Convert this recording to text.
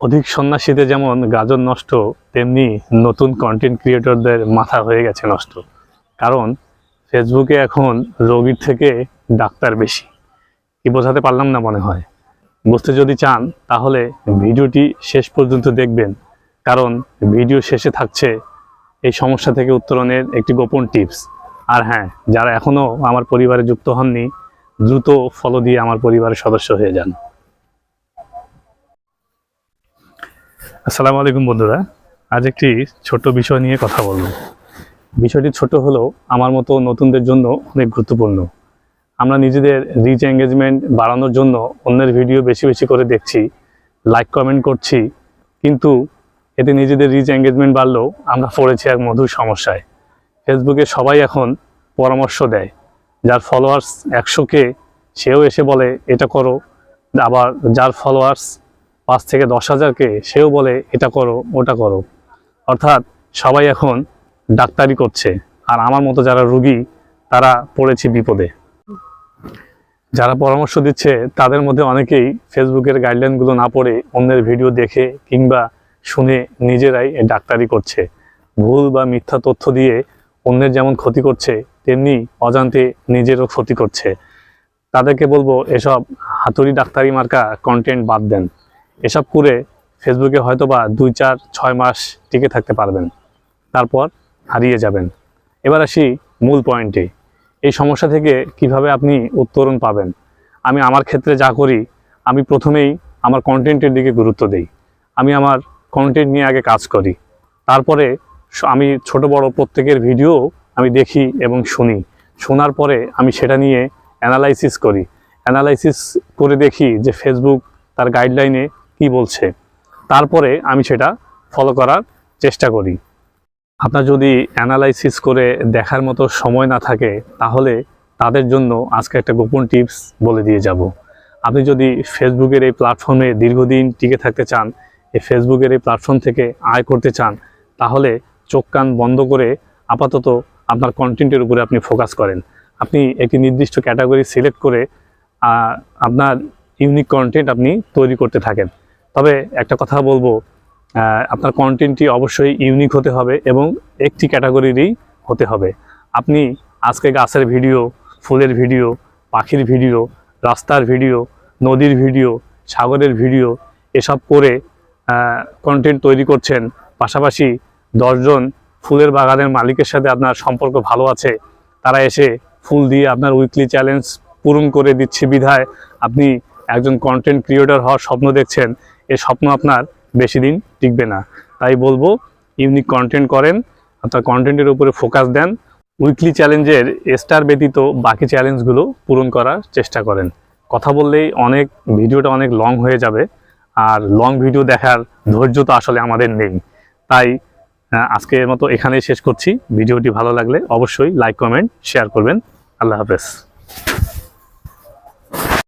অধিক সন্ন্যাসীতে যেমন গাজর নষ্ট, তেমনি নতুন কন্টেন্ট ক্রিয়েটরদের মাথা হয়ে গেছে নষ্ট। কারণ ফেসবুকে এখন রোগীর থেকে ডাক্তার বেশি। কি বোঝাতে পারলাম না মনে হয়। বুঝতে যদি চান, তাহলে ভিডিওটি শেষ পর্যন্ত দেখবেন। কারণ ভিডিও শেষে থাকছে এই সমস্যা থেকে উত্তরণের একটি গোপন টিপস। আর হ্যাঁ যারা এখনও আমার পরিবারে যুক্ত হননি, দ্রুত ফলো দিয়ে আমার পরিবারের সদস্য হয়ে যান। আসসালামু আলাইকুম বন্ধুরা। আজ একটি ছোট বিষয় নিয়ে কথা বলব। বিষয়টি ছোট হলেও আমার মতো নতুনদের জন্য অনেক গুরুত্বপূর্ণ। আমরা নিজেদের রিচ এঙ্গেজমেন্ট বাড়ানোর জন্য অন্যের ভিডিও বেশি বেশি করে দেখছি লাইক কমেন্ট করছি, কিন্তু এতে নিজেদের রিচ এঙ্গেজমেন্ট বাড়লেও আমরা পড়েছি এক মধুর সমস্যায়। ফেসবুকে সবাই এখন পরামর্শ দেয়, যার ফলোয়ার্স একশোকে সেও এসে বলে, এটা করো। আবার যার ফলোয়ার্স পাঁচ থেকে দশ হাজারকে সেও বলে, এটা করো, ওটা করো। অর্থাৎ সবাই এখন ডাক্তারি করছে। আর আমার মতো যারা রুগী, তারা পড়েছে বিপদে। যারা পরামর্শ দিচ্ছে, তাদের মধ্যে অনেকেই ফেসবুকের গাইডলাইনগুলো না পড়ে অন্যের ভিডিও দেখে কিংবা শুনে নিজেরাই ডাক্তারি করছে। ভুল বা মিথ্যা তথ্য দিয়ে অন্যের যেমন ক্ষতি করছে, তেমনি অজান্তে নিজেরও ক্ষতি করছে। তাদেরকে বলব, এসব হাতুড়ি ডাক্তারি মার্কা কন্টেন্ট বাদ দেন। এসব করে ফেসবুকে হয়তো বা দুই, চার, ছয় মাস টিকে থাকতে পারবেন। তারপর হারিয়ে যাবেন। এবার আসি মূল পয়েন্টে। এই সমস্যা থেকে কীভাবে আপনি উত্তরণ পাবেন? আমি আমার ক্ষেত্রে যা করি, আমি প্রথমেই আমার কন্টেন্টের দিকে গুরুত্ব দেই। আমি আমার কন্টেন্ট নিয়ে আগে কাজ করি। তারপরে আমি ছোট, বড় প্রত্যেকের ভিডিও আমি দেখি এবং শুনি। শোনার পরে আমি সেটা নিয়ে অ্যানালাইসিস করি। অ্যানালাইসিস করে দেখি যে ফেসবুক তার গাইডলাইনে কি বলছে, তারপরে আমি সেটা ফলো করার চেষ্টা করি। আপনার যদি অ্যানালাইসিস করে দেখার মতো সময় না থাকে, তাহলে তাদের জন্য আজকে একটা গোপন টিপস বলে দিয়ে যাব। আপনি যদি ফেসবুকের এই প্ল্যাটফর্মে দীর্ঘদিন টিকে থাকতে চান, এই ফেসবুকের এই প্ল্যাটফর্ম থেকে আয় করতে চান, তাহলে চোখ কান বন্ধ করে আপাতত আপনার কন্টেন্টের উপরে আপনি ফোকাস করেন। আপনি একটি নির্দিষ্ট ক্যাটাগরি সিলেক্ট করে আপনার ইউনিক কন্টেন্ট আপনি তৈরি করতে থাকেন। তবে একটা কথা বলব আপনার কন্টেন্টটি অবশ্যই ইউনিক হতে হবে এবং একটি ক্যাটাগরিরই হতে হবে। আপনি আজকে গাছের ভিডিও ফুলের ভিডিও পাখির ভিডিও রাস্তার ভিডিও নদীর ভিডিও সাগরের ভিডিও এসব করে কন্টেন্ট তৈরি করছেন। পাশাপাশি দশজন ফুলের বাগানের মালিকের সাথে আপনার সম্পর্ক ভালো আছে। তারা এসে ফুল দিয়ে আপনার উইকলি চ্যালেঞ্জ পূরণ করে দিচ্ছে। বিধায় আপনি একজন কন্টেন্ট ক্রিয়েটর হওয়ার স্বপ্ন দেখছেন। এই স্বপ্ন আপনার বেশি দিন টিকবে না। তাই বলব ইউনিক কন্টেন্ট করেন আপনার কন্টেন্টের উপরে ফোকাস দেন। উইকলি চ্যালেঞ্জের স্টার ব্যতীত বাকি চ্যালেঞ্জগুলো পূরণ করার চেষ্টা করেন। কথা বললেই অনেক, ভিডিওটা অনেক লং হয়ে যাবে, আর লং ভিডিও দেখার ধৈর্য তো আসলে আমাদের নেই। তাই আজকের মতো এখানেই শেষ করছি। ভিডিওটি ভালো লাগলে অবশ্যই লাইক কমেন্ট শেয়ার করবেন। আল্লাহ হাফেজ।